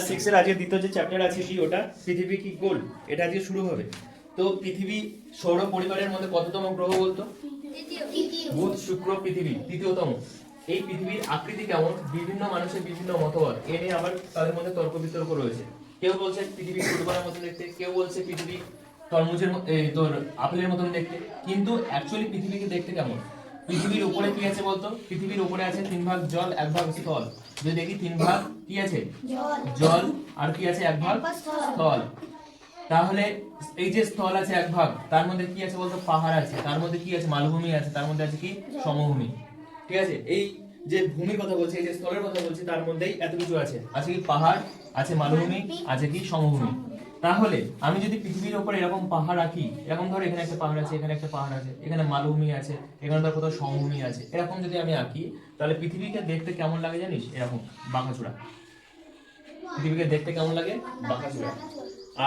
Class সিক্সের আজকে দ্বিতীয় যে চ্যাপ্টার আছে কি ওটা পৃথিবী কি গোল? এটা আজকে শুরু হবে। তো পৃথিবী সৌর পরিবারের মধ্যে কততম গ্রহ বলতো? বুধ শুক্র পৃথিবী তৃতীয়তম এই পৃথিবীর আকৃতি কেমন? বিভিন্ন মানুষের বিভিন্ন মতবাদ। এ নিয়ে আবার তাদের মধ্যে তর্ক বিতর্ক রয়েছে। কেউ বলছে পৃথিবী ফুটবলের মতন দেখতে কেউ বলছে পৃথিবী তরমুজের মত- তোর আপেলের মতন দেখতে। কিন্তু অ্যাকচুয়ালি পৃথিবীকে দেখতে কেমন? পৃথিবীর উপরে কি আছে বলতো? পৃথিবীর উপরে আছে তিন ভাগ জল এক ভাগ স্থল। যদি দেখি তিন ভাগ কি আছে? জল। আর কি আছে? এক ভাগ? স্থল। তাহলে এই যে স্থল আছে এক ভাগ তার মধ্যে কি আছে বলতো? পাহাড় আছে। তার মধ্যে কি আছে? মালভূমি আছে। তার মধ্যে আছে কি? সমভূমি। ঠিক আছে? এই যে ভূমির কথা বলছি এই যে স্থলের কথা বলছি তার মধ্যেই এত কিছু আছে। আছে কি পাহাড়? আছে মালভূমি। আছে কি সমভূমি? তাহলে আমি যদি পৃথিবীর উপর এরকম পাহাড় রাখি এরকম ধর এখানে একটা পাহাড় আছে, এখানে একটা পাহাড় আছে, এখানে মালভূমি আছে, এখানে ধর কোথাও সমভূমি আছে, এরকম যদি আমি আঁকি, তাহলে পৃথিবীকে দেখতে কেমন লাগে জানিস? এরকম, বাঁকাচূড়া। পৃথিবীকে দেখতে কেমন লাগে? বাঁকাচূড়া।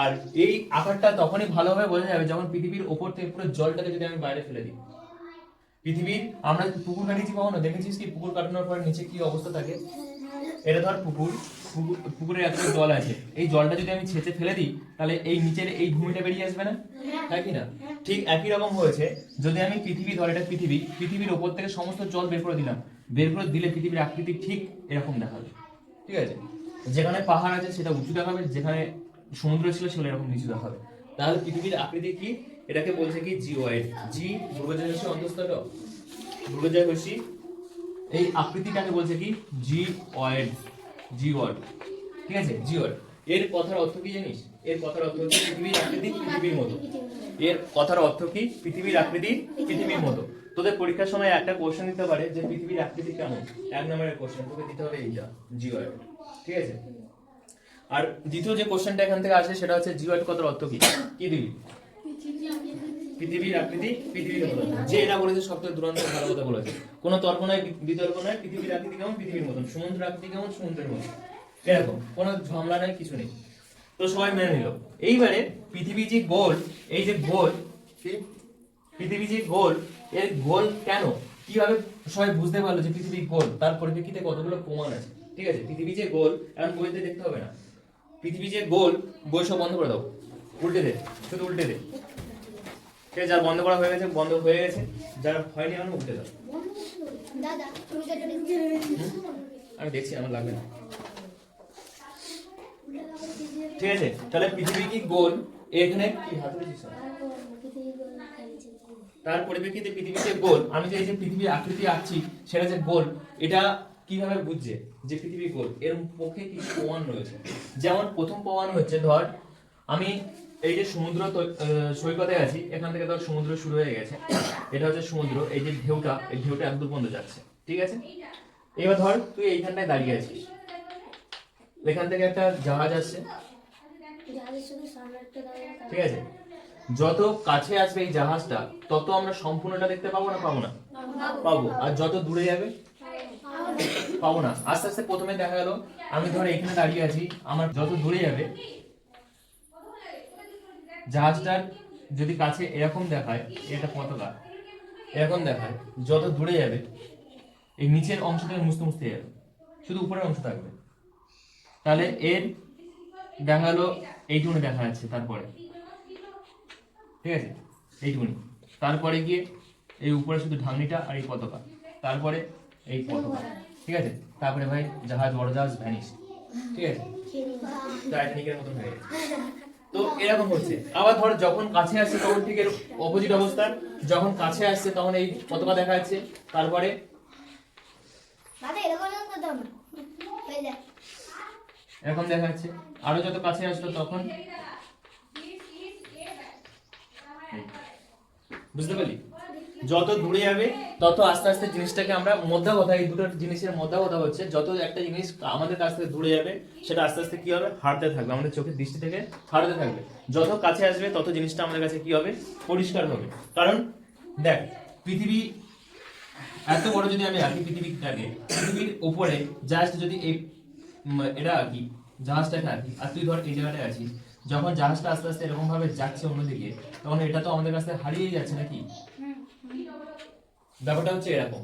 আর এই আকারটা তখনই ভালোভাবে বোঝা যাবে যখন পৃথিবীর ওপর থেকে পুরো জলটাকে যদি আমি বাইরে ফেলে দিই। পৃথিবীর, আমরা পুকুর কাটিয়েছি কখনো? দেখেছিস কি? পুকুর কাটানোর পর নিচে কি অবস্থা থাকে? এটা ধর পুকুর, পুকুর- এত জল আছে। এই জলটা যদি আমি ছেঁচে ফেলে দিই, তাহলে এই নিচের এই ভূমিটা বেরিয়ে আসবে না? তাই কি না? ঠিক একই রকম হয়েছে। যদি আমি পৃথিবী, ধর এটা পৃথিবী, পৃথিবীর ওপর থেকে সমস্ত জল বের করে দিলাম, বের করে দিলে পৃথিবীর আকৃতি ঠিক এরকম দেখাবে ঠিক আছে? যেখানে পাহাড় আছে, সেটা উঁচু দেখাবে, যেখানে সমুদ্র ছিল, সেগুলো এরকম নিচু দেখাবে। তাহলে পৃথিবীর আকৃতি কি? এটাকে বলছে কি জি ওয়াইড জি দুর্গজয় হচ্ছে অন্তঃস্থ দুর্গজয় হচ্ছে এই আকৃতিটাকে বলছে কি? জি ওয়াইড জি ওয়ার্ড ঠিক আছে? জি ওয়ার্ড এর কথার অর্থ কি জানিস? এর কথার অর্থ হচ্ছে পৃথিবীর আকৃতি পৃথিবীর মতো। এর কথার অর্থ কি? পৃথিবীর আকৃতি পৃথিবীর মতো। তোদের পরীক্ষার সময় একটা কোশ্চেন দিতে পারে যে পৃথিবীর আকৃতি কেমন? এক নম্বরের কোশ্চেন তোকে দিতে হবে এইটা জি ওয়ার্ড ঠিক আছে? আর দ্বিতীয় যে কোশ্চেনটা এখান থেকে আসে সেটা হচ্ছে জি ওয়ার্ড কথার অর্থ কি? কি দিবি? পৃথিবীর আকৃতি পৃথিবীর মতন যে এটা বলেছে সব থেকে দুরন্ত ভালো কথা বলেছে। তর্ক নয়, বিতর্ক নয়, পৃথিবীর আকৃতি কেমন? পৃথিবীর মতন। সমুদ্র আকৃতি কেমন? সমুদ্রের মতন। এরকম। ঝামেলা কিছু নেই। তো সবাই মেনে নিল। এইবারে পৃথিবী যে গোল, এই যে গোল পৃথিবী যে গোল, এর গোল কেন? কীভাবে সবাই বুঝতে পারল যে পৃথিবী গোল? তার পরিপ্রেক্ষিতে কতগুলো প্রমাণ আছে। ঠিক আছে? পৃথিবী যে গোল, এখন বইতে দেখতে হবে না। পৃথিবী যে গোল বই সব বন্ধ করে দাও। উল্টে দে। শুধু উল্টে দে। ঠিক আছে যার বন্ধ করা হয়ে গেছে বন্ধ হয়ে গেছে। যার হয়নি দাদা তুমি যেটা আমি দেখছি আমার লাগবে না। ঠিক আছে তাহলে পৃথিবী কি গোল? এখানে কি হাতে তার পরিপ্রেক্ষিতে পৃথিবীতে গোল। আমি যে এই যে পৃথিবীর আকৃতি আঁকছি সেটা যে গোল এটা কীভাবে বুঝছে যে পৃথিবী গোল? এর পক্ষে কি কি প্রমাণ রয়েছে? যেমন প্রথম প্রমাণ হচ্ছে ধর আমি এই যে সমুদ্র সৈকতে আছি, এখান থেকে ধর সমুদ্র শুরু হয়ে গেছে। এটা হচ্ছে সমুদ্র, এই যে ঢেউটা, এই ঢেউটা একদূর পর্যন্ত যাচ্ছে, ঠিক আছে? এবার ধর, তুই এইখানটায় দাঁড়িয়ে আছিস। এখান থেকে একটা জাহাজ আসছে, ঠিক আছে? যত কাছে আসবে এই জাহাজটা, তত আমরা সম্পূর্ণটা দেখতে পাবো না পাবো না? পাবো। আর যত দূরে যাবে, পাবো না। আস্তে আস্তে প্রথমে দেখা গেল, আমি ধর এখানে দাঁড়িয়ে আছি, আমার যত দূরে যাবে জাহাজটার যদি কাছে এরকম দেখায় এটা পতাকা। এরকম দেখায় যত দূরে যাবে এই নিচের অংশটা মুছতে মুছতে যাবে। শুধু উপরের অংশ থাকবে। তাহলে এর দেখা গেলো এইটুকুনি দেখা যাচ্ছে তারপরে। ঠিক আছে? এইটুকুনি। তারপরে গিয়ে এই উপরে শুধু ঢাকনিটা আর এই পতাকা। তারপরে এই পতাকা। ঠিক আছে? তারপরে ভাই জাহাজ বড় জাহাজ ভ্যানিস ঠিক আছে? টাইটানিকের মতন হয়ে গেছে। তো এরকম হচ্ছে। আবার ধর যখন কাছে আসছে তখন ঠিক এর অপোজিট অবস্থান যখন কাছে আসছে তখন এই পতাকা দেখা যাচ্ছে। তারপরে এরকম দেখা। যাচ্ছে। আরও যত কাছে আসলো তখন বুঝতে পারলি? যত দূরে যাবে, তত আস্তে আস্তে জিনিসটাকে আমরা মধ্যা কথা, এই দুটো জিনিসের মধ্যা কথা হচ্ছে, যত একটা জিনিস আমাদের কাছ থেকে দূরে যাবে, সেটা আস্তে আস্তে কি হবে? হারতে থাকবে, আমাদের চোখের দৃষ্টি থেকে হারতে থাকবে। যত কাছে আসবে, তত জিনিসটা আমাদের কাছে কি হবে? পরিষ্কার হবে। কারণ, দেখ, পৃথিবী, এত বড় যদি আমি আঁকি পৃথিবীটাকে, পৃথিবীর উপরে জাস্ট যদি এই এটা আঁকি, জাহাজটাকে আঁকি, আর তুই ধর এই জায়গাটায় আছিস, যখন জাহাজটা আস্তে আস্তে এরকম ভাবে যাচ্ছে অন্যদিকে, তখন এটা তো আমাদের কাছে হারিয়ে যাচ্ছে নাকি? ব্যাপারটা হচ্ছে এরকম।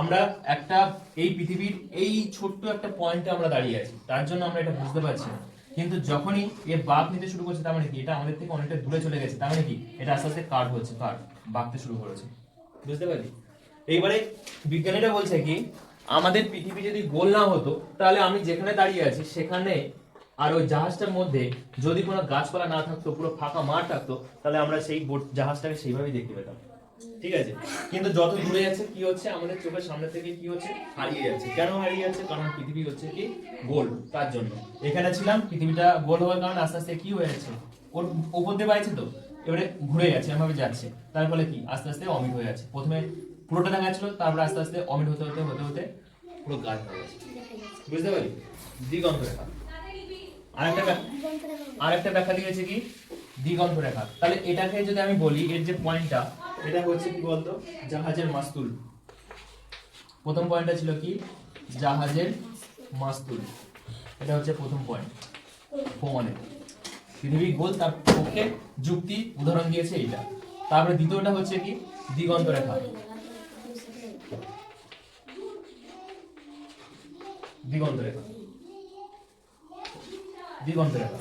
আমরা একটা এই পৃথিবীর এই ছোট্ট একটা পয়েন্টে আমরা দাঁড়িয়ে আছি, তার জন্য আমরা এটা বুঝতে পারছি না। কিন্তু যখনই এ বাঁক নিতে শুরু করছে, তার মানে কি? এটা আমাদের থেকে অনেকটা দূরে চলে গেছে, তার মানে কি? এটা আস্তে আস্তে কার্ভ হচ্ছে কার্ভ বাঁকতে শুরু করেছে। বুঝতে পারলি? এইবারে বিজ্ঞানীরা বলছে কি, আমাদের পৃথিবী যদি গোল না হতো, তাহলে আমি যেখানে দাঁড়িয়ে আছি, সেখানে আর ওই জাহাজটার মধ্যে যদি কোনো গাছপালা না থাকতো, পুরো ফাঁকা মাঠ থাকতো, তাহলে আমরা সেই জাহাজটাকে সেইভাবেই দেখতে পেতাম। ঠিক আছে? কিন্তু যত দূরে যাচ্ছে কি হচ্ছে? আমাদের চোখের সামনে থেকে কি হচ্ছে? হারিয়ে যাচ্ছে। কেন হারিয়ে যাচ্ছে? কারণ পৃথিবী হচ্ছে কি? গোল। তার জন্য। এখানে ছিলাম, পৃথিবীটা গোল হওয়ার কারণে আস্তে আস্তে কি হয়ে যাচ্ছে? ওর উপর দিয়ে পাইছে তো? এবারে ঘুরে যাচ্ছে এভাবে যাচ্ছে। তার ফলে কি? আস্তে আস্তে অমিট হয়ে যাচ্ছে। প্রথমে পুরোটা দেখা যাচ্ছিল, তারপরে আস্তে আস্তে অমিট হতে হতে হতে হতে পুরো গাছ হয়ে যাচ্ছে। বুঝতে পারি দিগন্ত রেখা। আরেকটা আরেকটা ব্যাখ্যা দিয়েছে কি? দিগন্ত রেখা। তাহলে এটাকে যদি আমি বলি, এর যে পয়েন্টটা এটা হচ্ছে কি বলতো? জাহাজের মাস্তুল। প্রথম পয়েন্টটা ছিল কি? জাহাজের মাস্তুল। এটা হচ্ছে প্রথম পয়েন্ট প্রমাণে। পৃথিবী গোল, তার পক্ষে যুক্তি উদাহরণ দিয়েছে এইটা। তারপরে দ্বিতীয়টা হচ্ছে কি? দিগন্ত রেখা। দিগন্ত রেখা। দিগন্ত রেখা।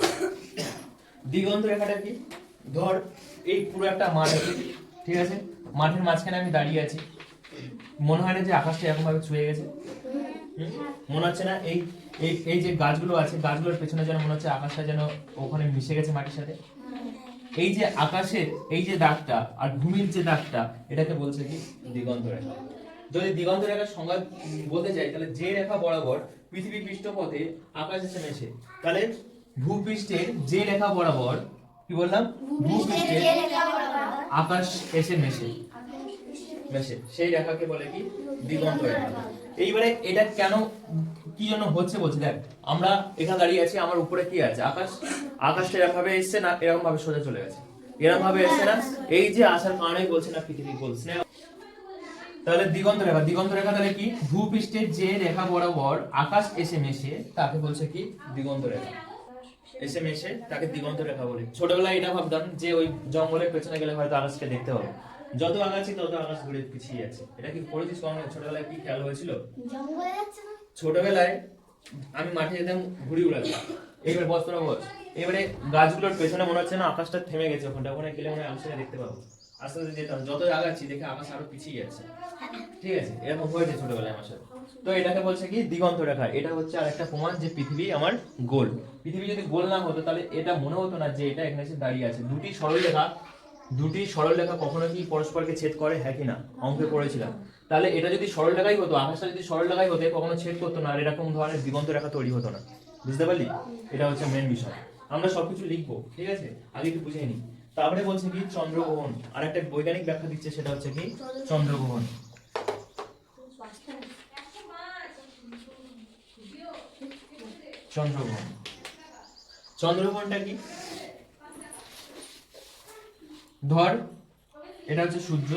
দিগন্ত রেখাটা কি? ধর, এই পুরো একটা মাঠ আছে। ঠিক আছে? মাঠের মাঝখানে আমি দাঁড়িয়ে আছি। মনে হয় না যে আকাশটা এরকম ভাবে ছুঁয়ে গেছে। মনে হচ্ছে না এই এই এই যে গাছগুলো আছে, গাছগুলোর পেছনে যেন মনে হচ্ছে আকাশটা যেন ওখানে মিশে গেছে মাটির সাথে। এই যে আকাশের এই যে দাগটা আর ভূমির যে দাগটা, এটাকে বলছে কি? দিগন্ত রেখা। যদি দিগন্ত রেখার সংজ্ঞা বলতে চাই তাহলে যে রেখা বরাবর পৃথিবী পৃষ্ঠপথে আকাশ এসে মেশে। তাহলে ভূপৃষ্ঠের যে রেখা বরাবর কি বললাম? আকাশ এসে মেশে। মেশে। সেই রেখাকে বলে কি? দিগন্ত রেখা। এইবারে এটা কেন কি জন্য হচ্ছে বলছি? দেখ আমরা এখানে দাঁড়িয়ে আছি আমার উপরে কি আছে? আকাশ। আকাশটা এরকম ভাবে এসছে না এরকম ভাবে সোজা চলে গেছে। এরকম ভাবে এসছে না? এই যে আসার কারণেই বলছে না পৃথিবী বলছে না। তাহলে দিগন্ত রেখা। দিগন্ত রেখা তাহলে কি? ভূপৃষ্ঠের যে রেখা বরাবর আকাশ এসে মেশে তাকে বলছে কি? দিগন্ত রেখা। এসে মেশে তাকে দিগন্ত রেখা বলে। ছোটবেলায় এটা ভাবতাম যে ওই জঙ্গলের পেছনে গেলে হয়তো আকাশকে দেখতে হবে। যত আগাছি তত আকাশ ঘুরে পিছিয়ে যাচ্ছে এটা কি পড়েছিস কখনো? ছোটবেলায় কি খেয়াল হয়েছিল? ছোটবেলায় আমি মাঠে যেতাম ঘুড়ি উড়াতাম এইবার বস তোরা বস এবারে গাছগুলোর পেছনে মনে হচ্ছে না আকাশটা থেমে গেছে ওখানটা। ওখানে গেলে মনে হয় আকাশটা দেখতে পাবো। আস্তে আস্তে যেতাম। যত আগাচ্ছি দেখে আকাশ আরও পিছিয়ে যাচ্ছে। ঠিক আছে এরকম হয়েছে ছোটবেলায় আমার সাথে। তো এটাকে বলছে কি দিগন্ত রেখা। এটা হচ্ছে আরেকটা প্রমাণ যে পৃথিবী আমার গোল। পৃথিবী যদি গোল না হতো তাহলে এটা মনে হতো না যে এটা এখানে এসে দাঁড়িয়ে আছে। দুটি সরল রেখা দুটি সরল রেখা কখনো কি পরস্পরকে ছেদ করে? হ্যাঁ কি না? অঙ্কে পড়েছিলাম। তাহলে এটা যদি সরল রেখাই হতো আকাশটা যদি সরল রেখাই হতো কখনো ছেদ করতো না আর এরকম ধরনের দিগন্ত রেখা তৈরি হতো না। বুঝতে পারলি? এটা হচ্ছে মেন বিষয়। আমরা সবকিছু লিখব ঠিক আছে? আগে একটু বুঝে নিই। তারপরে বলছে কি চন্দ্রগ্রহণ। আর একটা বৈজ্ঞানিক ব্যাখ্যা দিচ্ছে সেটা হচ্ছে কি চন্দ্রগ্রহণ। চন্দ্রগ্রহণ চন্দ্রগ্রহণটা কি? ধর, এটা হচ্ছে সূর্য,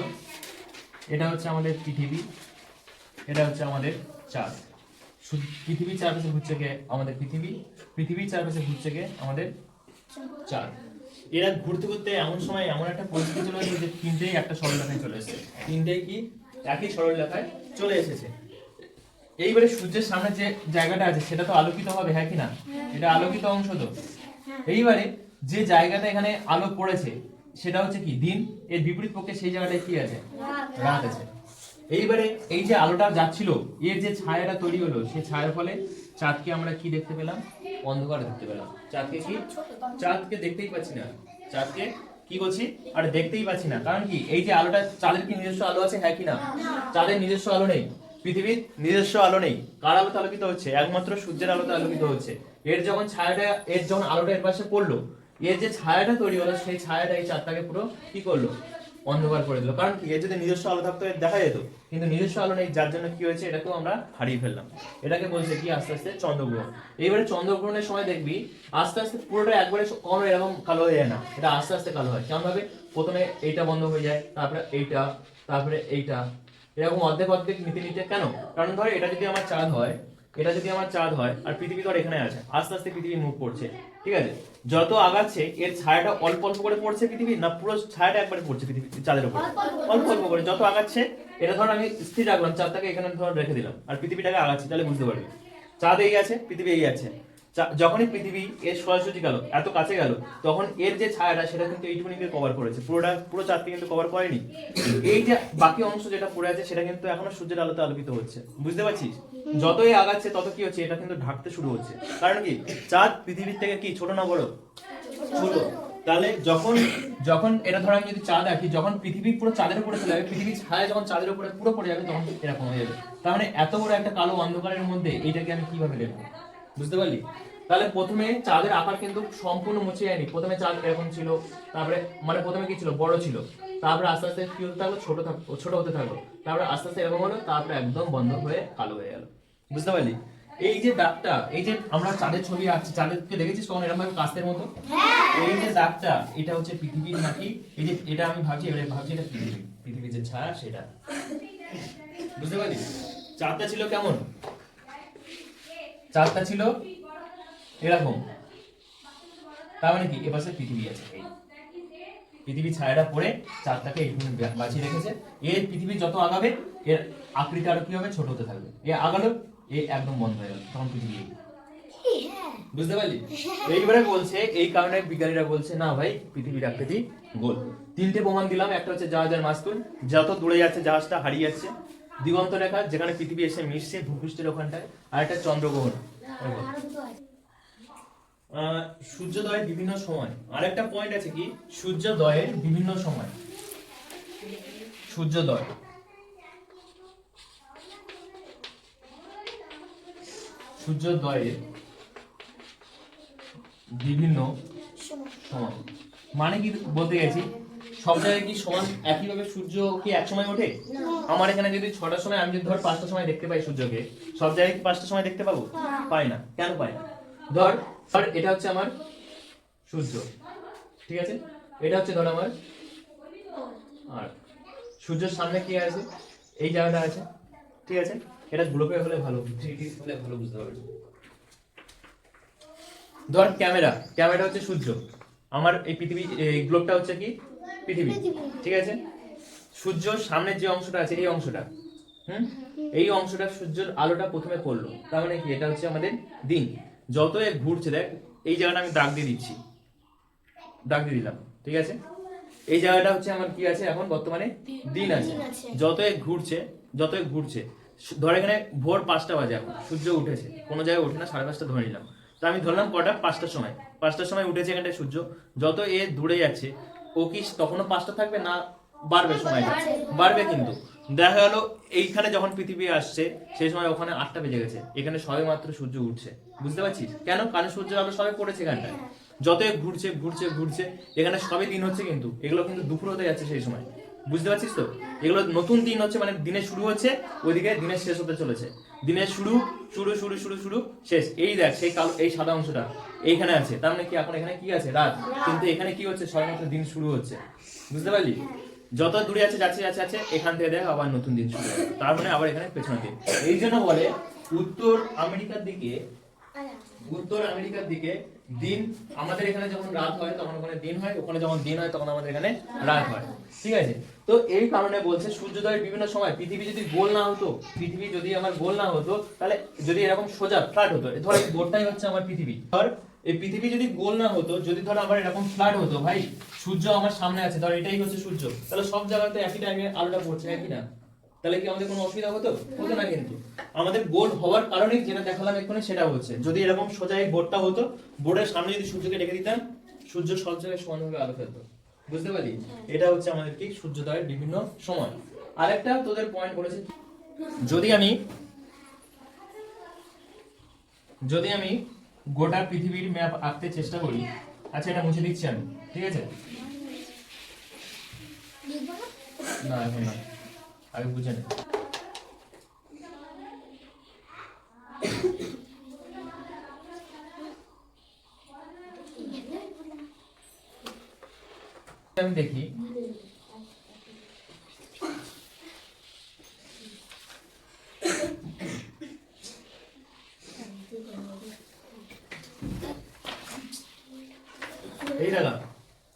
এটা হচ্ছে আমাদের পৃথিবী, এটা হচ্ছে আমাদের চাঁদ। পৃথিবীর চারপাশে ঘুরছে কে? আমাদের পৃথিবী, পৃথিবীর চারপাশে ঘুরছে কে? আমাদের চাঁদ। এরা ঘুরতে ঘুরতে এমন সময় এমন একটা পরিস্থিতি চলে এসেছে যে তিনটেই একটা সরল রেখায় চলে এসেছে। তিনটেই কি? একই সরল রেখায় চলে এসেছে। এইবারে সূর্যের সামনে যে জায়গাটা আছে, সেটা তো আলোকিত হবে হ্যাঁ কি না? এটা আলোকিত অংশ তো। এইবারে যে জায়গাটা এখানে আলো পড়েছে, সেটা হচ্ছে কি? দিন। এর বিপরীত পক্ষে সেই জায়গাটায় কি আছে? রাত আছে। এইবারে এই যে আলোটা যাচ্ছিল, এর যে ছায়াটা তৈরি হলো সেই ছায়ার ফলে চাঁদকে আমরা কি দেখতে পেলাম? অন্ধকারে দেখতে পেলাম। চাঁদকে কি? চাঁদকে দেখতেই পাচ্ছি না। চাঁদকে কি করছি? আর দেখতেই পাচ্ছি না। কারণ কি? এই যে আলোটা, চাঁদের কি নিজস্ব আলো আছে হ্যাঁ কি না? চাঁদের নিজস্ব আলো নেই। পৃথিবীর নিজস্ব আলো নেই। কার আলোতে আলোকিত হচ্ছে? একমাত্র সূর্যের আলোতে আলোকিত হচ্ছে। এর যখন ছায়াটা, এর যখন আলোটা এর পাশে পড়ল, এর যে ছায়াটা তৈরি হলো, সেই ছায়াটা, এই চাঁদটাকে পুরো কি করল? অন্ধকার করে দিল। কারণ এর যদি নিজস্ব আলো থাকতো, এর দেখা যেত। কিন্তু নিজস্ব আলো নেই, যার জন্য কি হয়েছে? এটাকেও আমরা হারিয়ে ফেললাম। এটাকে বলছে কি? আস্তে আস্তে চন্দ্রগ্রহণ। এইবারে চন্দ্রগ্রহণের সময় দেখবি, আস্তে আস্তে পুরোটা একবারে কখনো এরকম কালো হয়ে যায় না। এটা আস্তে আস্তে কালো হয়। কেমন ভাবে প্রথমে এইটা বন্ধ হয়ে যায়, তারপরে এইটা তারপরে এইটা এরকম অর্ধেক অর্ধেক নিতে নিতে কেন? কারণ ধর এটা যদি আমার চাঁদ হয় এটা যদি আমার চাঁদ হয় আর পৃথিবী ধর এখানে আছে আস্তে আস্তে পৃথিবীর মুখ পড়ছে ঠিক আছে? যত আগাচ্ছে এর ছায়াটা অল্প অল্প করে পড়ছে পৃথিবী না পুরো ছায়াটা একবারে পড়ছে পৃথিবী চাঁদের উপরে? অল্প অল্প করে। যত আগাচ্ছে এটা ধর আমি স্থির রাখলাম চাঁদটাকে এখানে ধর রেখে দিলাম আর পৃথিবীটাকে আগাচ্ছি তাহলে বুঝতে পারবি। চাঁদ এই আছে পৃথিবী এই আছে। যখনই পৃথিবী এর সরাসরি গেল, এত কাছে গেল, তখন এর যে ছায়াটা, সেটা কিন্তু এইটুকুনিকে কভার করেছে। পুরোটা, পুরো চাঁদকে কিন্তু কভার করেনি। এই যে বাকি অংশ যেটা পড়ে আছে, সেটা কিন্তু এখনও সূর্যের আলোতে আলোকিত হচ্ছে। বুঝতে পারছিস? যতই আগাচ্ছে তত কি হচ্ছে, এটা কিন্তু ঢাকতে শুরু হচ্ছে। কারণ কি? চাঁদ পৃথিবীর থেকে কি? ছোট না বড়? ছোট। তাহলে যখন যখন এটা ধর আমি যদি চাঁদ আঁকি, যখন পৃথিবী পুরো চাঁদের উপরে চলে যাবে, পৃথিবীর ছায়া যখন চাঁদের উপরে পুরো পড়ে যাবে, তখন এরকম হয়ে যাবে। তার মানে এত বড় একটা কালো অন্ধকারের মধ্যে এইটাকে আমি কীভাবে লিখব বুঝতে পারলি? তাহলে প্রথমে চাঁদের আকার কিন্তু সম্পূর্ণ মুছে যায়নি। প্রথমে চাঁদ এরকম ছিল তারপরে মানে প্রথমে কি ছিল? বড় ছিল। তারপরে আস্তে আস্তে কি হতে থাকল? ছোট থাক- ছোট হতে থাকল। তারপরে আস্তে আস্তে এরকম হলো তারপরে একদম বন্ধ হয়ে কালো হয়ে গেল। বুঝতে পারলি? এই যে দাগটা এই যে আমরা চাঁদের ছবি আঁকছি চাঁদেরকে দেখেছিস তখন এরকম ভাবে কাস্তের মতো? এই যে দাগটা এটা হচ্ছে পৃথিবীর নাকি? এই যে এটা আমি ভাবছি এবারে ভাবছি এটা পৃথিবী। পৃথিবীর যে ছায়া সেটা। বুঝতে পারলি? চাঁদটা ছিল কেমন? চাঁদটা ছিল এরকম। তার মানে কি? এপাশে পৃথিবী আছে পৃথিবী ছায়াটা পড়ে চাঁদটাকে এইখানে বাঁচিয়ে রেখেছে। এর পৃথিবী যত আগাবে, এর আকৃতি আরও কি হবে? ছোট হতে থাকবে। এ আগালো, এ একদম বন্ধ হয়ে গেল। তখন পৃথিবী বুঝতে পারলি? এইবারে বলছে, এই কারণে বিজ্ঞানীরা বলছে, না ভাই, পৃথিবীর আকৃতি গোল। তিনটে প্রমাণ দিলাম। একটা হচ্ছে জাহাজের মাস্তুল। যত দূরে যাচ্ছে জাহাজটা, হারিয়ে যাচ্ছে। দিগন্ত রেখা, যেখানে পৃথিবী এসে মিশছে ভূপৃষ্ঠের ওখানটায়, আর একটা চন্দ্রগ্রহণ। আরও সূর্যোদয়ের বিভিন্ন সময়। আরেকটা পয়েন্ট আছে কি? সূর্যোদয়ের বিভিন্ন সময়। সূর্যোদয়। সূর্যোদয়ের বিভিন্ন সময়। মানে কি বলতে গেছি সব জায়গায় কি সমান একইভাবে সূর্য কি এক সময় ওঠে? আমার এখানে যদি ছটার সময়, আমি যদি ধর পাঁচটার সময় দেখতে পাই সূর্যকে, সব জায়গায় কি পাঁচটার সময় দেখতে পাবো? পাই না। কেন পাই না? ধর ধর, এটা হচ্ছে আমার সূর্য। ঠিক আছে? এটা হচ্ছে ধর আমার আর সূর্যের সামনে কি আছে? এই জায়গাটা আছে। ঠিক আছে? এটা গ্লোবে হলে ভালো থ্রি হলে ভালো, বুঝতে পারবে ধর, ক্যামেরা। ক্যামেরা হচ্ছে সূর্য। আমার এই পৃথিবী, এই গ্লোবটা হচ্ছে কি? পৃথিবী ঠিক আছে? সূর্যর সামনের যে অংশটা আছে এই অংশটা হুম? এই অংশটা সূর্যের আলোটা প্রথমে পড়ল। তার মানে কি? এটা হচ্ছে আমাদের দিন। যত এ ঘুরছে দেখ এই জায়গাটা আমি দাগ দিয়ে দিচ্ছি। দাগ দিয়ে দিলাম ঠিক আছে? এই জায়গাটা হচ্ছে আমার কি আছে এখন? বর্তমানে দিন আছে। যত এ ঘুরছে যত এ ঘুরছে ধর এখানে ভোর পাঁচটা বাজে এখন সূর্য উঠেছে। কোনো জায়গায় ওঠে না সাড়ে পাঁচটা ধরে নিলাম। তা আমি ধরলাম কটা? পাঁচটার সময়। পাঁচটার সময় উঠেছে এখানটায় সূর্য। যত এ দূরে যাচ্ছে ও কি তখনও পাঁচটা থাকবে না বাড়বে সময়টা বাড়বে কিন্তু। দেখা গেল এইখানে যখন পৃথিবী আসছে সেই সময় ওখানে আটটা বেজে গেছে। এখানে সবে মাত্র সূর্য উঠছে। বুঝতে পারছিস? কেন? কারণ সূর্যের আলো সবে পড়েছে এখানটায়। যত এ ঘুরছে ঘুরছে ঘুরছে এখানে সবে দিন হচ্ছে কিন্তু। এগুলো কিন্তু দুপুর হতে যাচ্ছে সেই সময়। বুঝতে পারছিস তো? এগুলো নতুন দিন হচ্ছে মানে দিনের শুরু হচ্ছে ওইদিকে দিনের শেষ হতে চলেছে। দিনের শুরু শুরু শুরু শুরু শুরু, শেষ। এই দেখ, সেই কালো, এই সাদা অংশটা এইখানে আছে। তার মানে কি, এখন এখানে কি আছে? রাত। কিন্তু এখানে কি হচ্ছে? সবেমাত্র দিন শুরু হচ্ছে। বুঝতে পারলি? যত দূরে আছে, যাচ্ছে যাচ্ছে যাচ্ছে, এখান থেকে দেখ আবার নতুন দিন শুরু তার মানে আবার এখানে পেছনে দিন। এই জন্য বলে উত্তর আমেরিকার দিকে, উত্তর আমেরিকার দিকে দিন, আমাদের এখানে যখন রাত হয়, তখন ওখানে দিন হয়, ওখানে যখন দিন হয়, তখন আমাদের এখানে রাত হয়। ঠিক আছে? তো এই কারণে বলছে সূর্যোদয়ের বিভিন্ন সময় পৃথিবী যদি গোল না হতো, পৃথিবী যদি আমার গোল না হতো, তাহলে যদি এরকম সোজা ফ্ল্যাট হতো ধর এই গোলটাই হচ্ছে আমার পৃথিবী। ধর, এই পৃথিবী যদি গোল না হতো, যদি ধর আমার এরকম ফ্ল্যাট হতো, ভাই, সূর্য আমার সামনে আছে, ধর এটাই হচ্ছে সূর্য, তাহলে সব জায়গাতে একই টাইমে আলোটা পড়ছে, একই না? তাহলে কি আমাদের কোনো অসুবিধা হতো? হতো না কিন্তু। আমাদের গোল হওয়ার কারণে যেটা দেখালাম এক্ষুনি, সেটা হচ্ছে, যদি এরকম সোজা এই বোর্ডটা হতো, বোর্ডের সামনে যদি সূর্যকে ডেকে দিতাম, সূর্য সব জায়গায় সমানভাবে আলো ফেলতো। বুঝতে পারলি? এটা হচ্ছে আমাদের কি সূর্যোদয়ের বিভিন্ন সময়। আরেকটা তোদের পয়েন্ট বলেছি যদি আমি যদি আমি গোটা পৃথিবীর ম্যাপ আঁকতে চেষ্টা করি আচ্ছা এটা মুছে দিচ্ছি আমি ঠিক আছে? না? না এখন না। আগে বুঝে নে। আমি দেখি।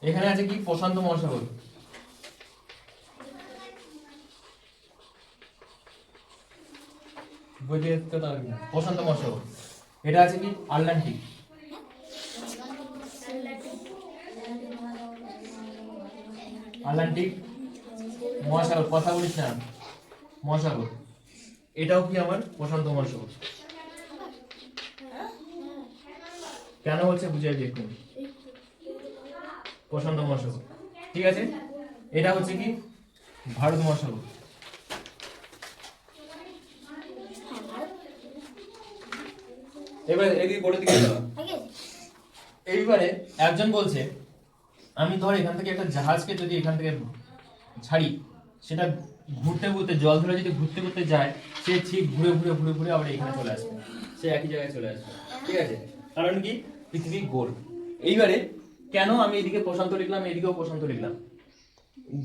এখানে আছে কি? প্রশান্ত মহাসাগর। প্রশান্ত মহাসাগর। এটা আছে কি? আটলান্টিক। আটলান্টিক মহাসাগর, কথা বলিস না। মহাসাগর। এটাও কি আমার? প্রশান্ত মহাসাগর। কেন বলছে বুঝাই দিয়ে একটু। প্রশান্ত মহাসাগর। ঠিক আছে? এটা হচ্ছে কি? ভারত মহাসাগর। এবার এদিকে বলে দিকে। এইবারে একজন বলছে আমি ধর এখান থেকে একটা জাহাজকে যদি এখান থেকে ছাড়ি, সেটা ঘুরতে ঘুরতে, জল ধরে যদি ঘুরতে ঘুরতে যায়, সে ঠিক ঘুরে ঘুরে ঘুরে ঘুরে আবার এখানে চলে আসবে। সে একই জায়গায় চলে আসবে। ঠিক আছে? কারণ কি? পৃথিবী গোল। এইবারে কেন আমি এদিকে প্রশান্ত লিখলাম, এদিকেও প্রশান্ত লিখলাম?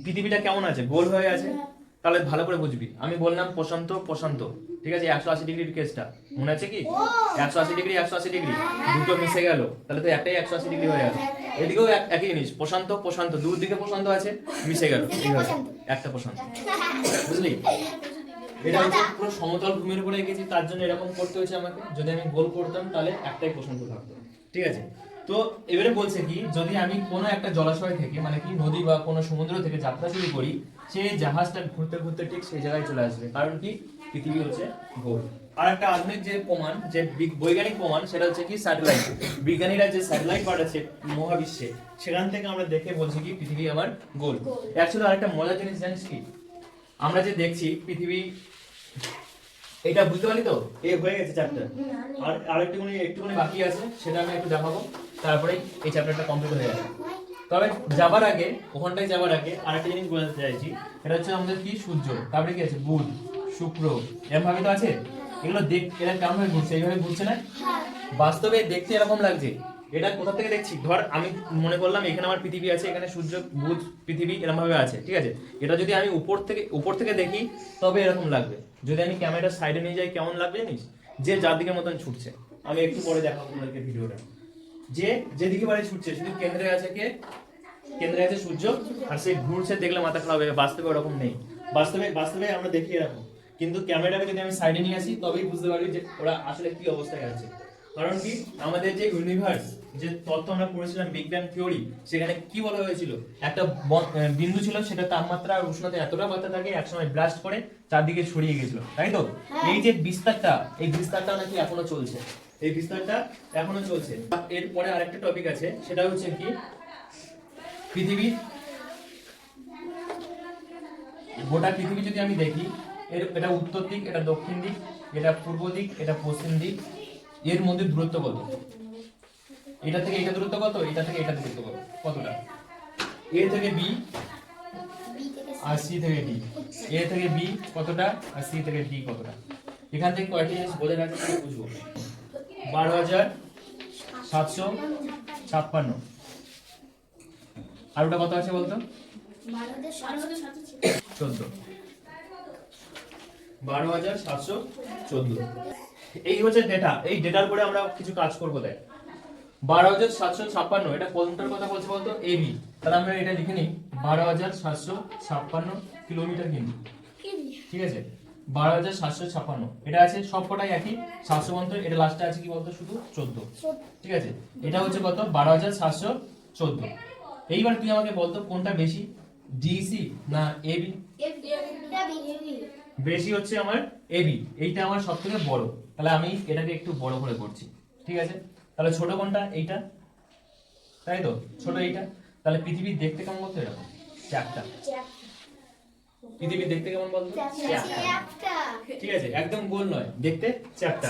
পৃথিবীটা কেমন আছে? গোল হয়ে আছে? তাহলে ভালো করে বুঝবি। আমি বললাম প্রশান্ত প্রশান্ত। ঠিক আছে একশো আশি ডিগ্রির কেসটা মনে আছে কি? একশো আশি ডিগ্রি একশো আশি ডিগ্রি দুটো মিশে গেল। তাহলে তো একটাই একশো আশি ডিগ্রি হয়ে গেল। এদিকেও এক- একই জিনিস। প্রশান্ত প্রশান্ত। দূর দিকে প্রশান্ত আছে মিশে গেল। একটা প্রশান্ত। বুঝলি? এটা হচ্ছে পুরো সমতল ভূমির উপরে এঁকেছি তার জন্য এরকম করতে হয়েছে আমাকে। যদি আমি গোল করতাম তাহলে একটাই প্রশান্ত থাকতো। ঠিক আছে? তো এবারে বলছে কি যদি আমি কোনো একটা জলাশয় থেকে মানে কি নদী বা কোনো সমুদ্র থেকে যাত্রা শুরু করি সেই জাহাজটা ঘুরতে ঘুরতে ঠিক সেই জায়গায় চলে আসবে। কারণ কি? পৃথিবী হচ্ছে গোল আর একটা আধুনিক যে প্রমাণ যে বৈজ্ঞানিক প্রমাণ সেটা হচ্ছে কি স্যাটেলাইট। বিজ্ঞানীরা যে স্যাটেলাইট পাঠাচ্ছে মহাবিশ্বে সেখান থেকে আমরা দেখে বলছি কি পৃথিবী আমার গোল। অ্যাকচুয়ালি আরেকটা মজার জিনিস জানিস কি? আমরা যে দেখছি পৃথিবী এটা বুঝতে পারলি তো? এ হয়ে গেছে চ্যাপ্টার আর আরেকটুখানি একটুখানি বাকি আছে সেটা আমি একটু দেখাবো। তারপরে এই চ্যাপ্টারটা কমপ্লিট হয়ে যাবে। তবে যাবার আগে ওখানটায় যাবার আগে আরেকটা জিনিস বলতে চাইছি এটা হচ্ছে আমাদের কি? সূর্য। তারপরে কি আছে? বুধ। শুক্র। এরকম ভাবে তো আছে? এগুলো দেখ এরা কেমন ভাবে ঘুরছে? এইভাবে ঘুরছে না? বাস্তবে দেখতে এরকম লাগছে। এটা কোথা থেকে দেখছি? ধর, আমি মনে করলাম এখানে আমার পৃথিবী আছে, এখানে সূর্য, বুধ, পৃথিবী এরকম ভাবে আছে, ঠিক আছে? এটা যদি আমি উপর থেকে উপর থেকে দেখি, তবে এরকম লাগবে। যদি আমি ক্যামেরার সাইডে নিয়ে যাই, কেমন লাগবে জানিস? যে যার দিকের মতন ছুটছে। আমি একটু পরে দেখাবো তোমাদেরকে ভিডিওটা। যে যেদিকে বাড়ি ছুটছে, শুধু কেন্দ্রে আছে কে? কেন্দ্রে আছে সূর্য, আর সেই ঘুরছে, দেখলে মাথা খারাপ হবে বাস্তবে ওরকম নেই। বাস্তবে বাস্তবে আমরা দেখি এরকম। কিন্তু ক্যামেরাটাকে যদি আমি সাইডে নিয়ে আসি তবেই বুঝতে পারবি যে ওরা আসলে কি অবস্থায় আছে। কারণ কি? আমাদের যে ইউনিভার্স যে তত্ত্ব আমরা পড়েছিলাম বিগ ব্যাং থিওরি সেখানে কি বলা হয়েছিল? একটা বিন্দু ছিল সেটা তাপমাত্রা আর উষ্ণতা এতটা মাত্রা থাকে একসময় ব্লাস্ট করে চারদিকে ছড়িয়ে গেছিল তাই তো? এই যে বিস্তারটা এই বিস্তারটা নাকি এখনও চলছে। এই বিস্তারটা এখনও চলছে। এরপরে আরেকটা টপিক আছে সেটা হচ্ছে কি? পৃথিবী গোটা পৃথিবী যদি আমি দেখি এর এটা উত্তর দিক এটা দক্ষিণ দিক এটা পূর্ব দিক এটা পশ্চিম দিক। এর মধ্যে দূরত্ব কত? এটা থেকে এটা দূরত্ব কত? এটা থেকে এটা দূরত্ব কত? কতটা? এ থেকে বি আর সি থেকে ডি। এ থেকে বি কতটা? আর সি থেকে ডি কতটা? এখান থেকে কয়টি জিনিস বোঝা যাচ্ছে সেটা বুঝব। বারো হাজার সাতশো ছাপ্পান্ন। আর ওটা কত আছে বলতো? চোদ্দ। বারো হাজার সাতশো চোদ্দ। এই হচ্ছে ডেটা এই ডেটার উপরে আমরা কিছু কাজ করব, দেখ। বারো হাজার সাতশো ছাপ্পান্ন, এটা কোনটার কথা বলছে বলতো? এবি তাহলে আমরা এটা লিখে নিই। বারো হাজার সাতশো ছাপ্পান্ন কিলোমিটার কিন্তু ঠিক আছে? বারো হাজার সাতশো ছাপ্পান্ন। এটা আছে সব কটাই একই। সাতশো পর্যন্ত এটা লাস্টে আছে কি বলতো? শুধু চোদ্দ। ঠিক আছে? এটা হচ্ছে কত? বারো হাজার সাতশো চোদ্দ। এইবার তুই আমাকে বলতো কোনটা বেশি? ডিসি না এবি বেশি হচ্ছে আমার এবি এইটা আমার সব থেকে বড়। তাহলে আমি এটাকে একটু বড় করে করছি ঠিক আছে? তাহলে ছোট কোনটা? এইটা? তাই তো? ছোট এইটা? তাহলে পৃথিবী দেখতে কেমন বলতো এরকম? চ্যাপটা। পৃথিবী দেখতে কেমন বলতো? চ্যাপটা। ঠিক আছে একদম গোল নয় দেখতে চ্যাপটা।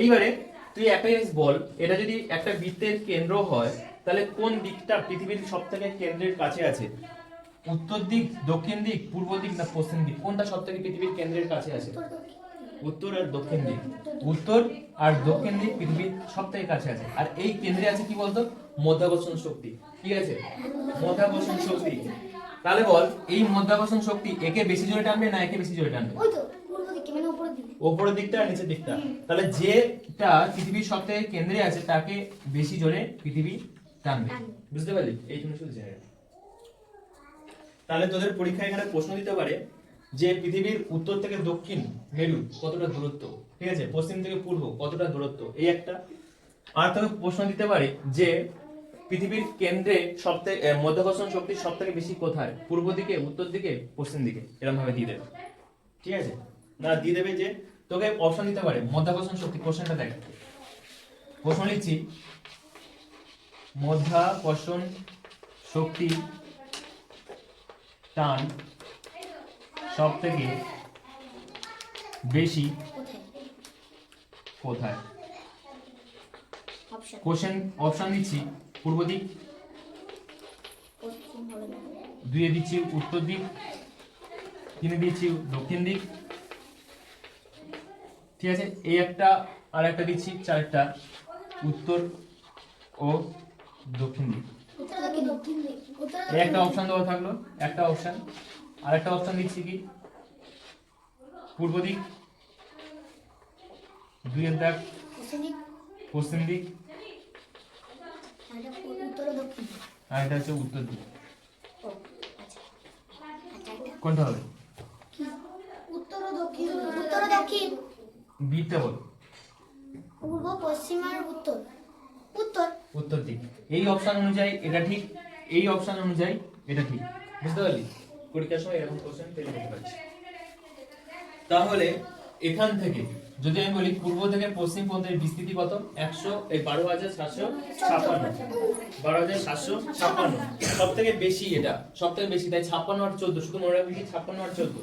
এইবারে তুই একটা জিনিস বল এটা যদি একটা বৃত্তের কেন্দ্র হয় তাহলে কোন দিকটা পৃথিবীর সব থেকে কেন্দ্রের কাছে আছে? উত্তর দিক দক্ষিণ দিক পূর্ব দিক না পশ্চিম দিক? কোনটা সব থেকে পৃথিবীর কেন্দ্রের কাছে আছে? উত্তর আর দক্ষিণ দিক। উত্তর আর দক্ষিণ দিক পৃথিবীর সব থেকে কাছে আছে। আর এই কেন্দ্রে আছে কি বলতো? মধ্যাকর্ষণ শক্তি। ঠিক আছে? মধ্যাকর্ষণ শক্তি। তাহলে বল এই মধ্যাকর্ষণ শক্তি একে বেশি জোরে টানবে না একে বেশি জোরে টানবে? দিকে মানে ওপরের দিকটা আর নিচের দিকটা। তাহলে যেটা পৃথিবীর সব থেকে কেন্দ্রে আছে তাকে বেশি জোরে পৃথিবী টানবে। বুঝতে পারলি? এই জন্য শুধু রাখ। তাহলে তোদের পরীক্ষায় এখানে প্রশ্ন দিতে পারে যে পৃথিবীর উত্তর থেকে দক্ষিণ মেরু কতটা দূরত্ব? ঠিক আছে? পশ্চিম থেকে পূর্ব কতটা দূরত্ব? এই একটা। আর তোকে প্রশ্ন দিতে পারে যে পৃথিবীর কেন্দ্রে সবথেকে মধ্যাকর্ষণ শক্তি সব থেকে বেশি কোথায়? পূর্ব দিকে, উত্তর দিকে, পশ্চিম দিকে? এরকম ভাবে দিয়ে দেবে। ঠিক আছে? না, দিয়ে দেবে যে তোকে অপশন দিতে পারে মধ্যাকর্ষণ শক্তি। কোশ্চেনটা দেখ। প্রশ্ন লিখছি মধ্যাকর্ষণ শক্তি টান সব থেকে বেশি কোথায়? কোশ্চেন অপশন দিচ্ছি পূর্ব দিক। দুইয়ে দিচ্ছি উত্তর দিক। তিনে দিচ্ছি দক্ষিণ দিক। ঠিক আছে এই একটা আর একটা দিচ্ছি চারটা। উত্তর ও দক্ষিণ দিক? একটা অপশন দেওয়া থাকল একটা অপশন আর একটা অপশন দিচ্ছি কি? পূর্ব দিক। দুইয়ের দাগ। পশ্চিম দিক। আর এটা হচ্ছে উত্তর দিক। আচ্ছা। আচ্ছা কোনটা হবে? উত্তর দক্ষিণ উত্তর দক্ষিণ। বল। পূর্ব পশ্চিম আর উত্তর। উত্তর। উত্তর দিক। এই অপশন অনুযায়ী এটা ঠিক? এই অপশন অনুযায়ী এটা ঠিক বুঝতে পারলি? পরীক্ষার সময় এরকম কোশ্চেন পেলে যেতে পারছি। তাহলে এখান থেকে যদি আমি বলি পূর্ব থেকে পশ্চিম পর্যন্ত বিস্তৃতি কত? একশো, এই বারো হাজার সাতশো ছাপ্পান্ন। বারো হাজার সাতশো ছাপ্পান্ন। সব থেকে বেশি এটা সব থেকে বেশি, তাই ছাপ্পান্ন আর চোদ্দ, শুধু মনে রাখবি ছাপ্পান্ন আর চোদ্দ।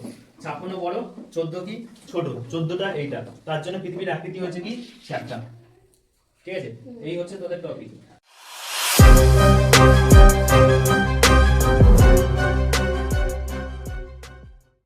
ছাপ্পান্ন বড় চোদ্দ কি? ছোট। চোদ্দটা এইটা। তার জন্য পৃথিবীর আকৃতি হচ্ছে কি? চারটা। ঠিক আছে? এই হচ্ছে তোদের টপিক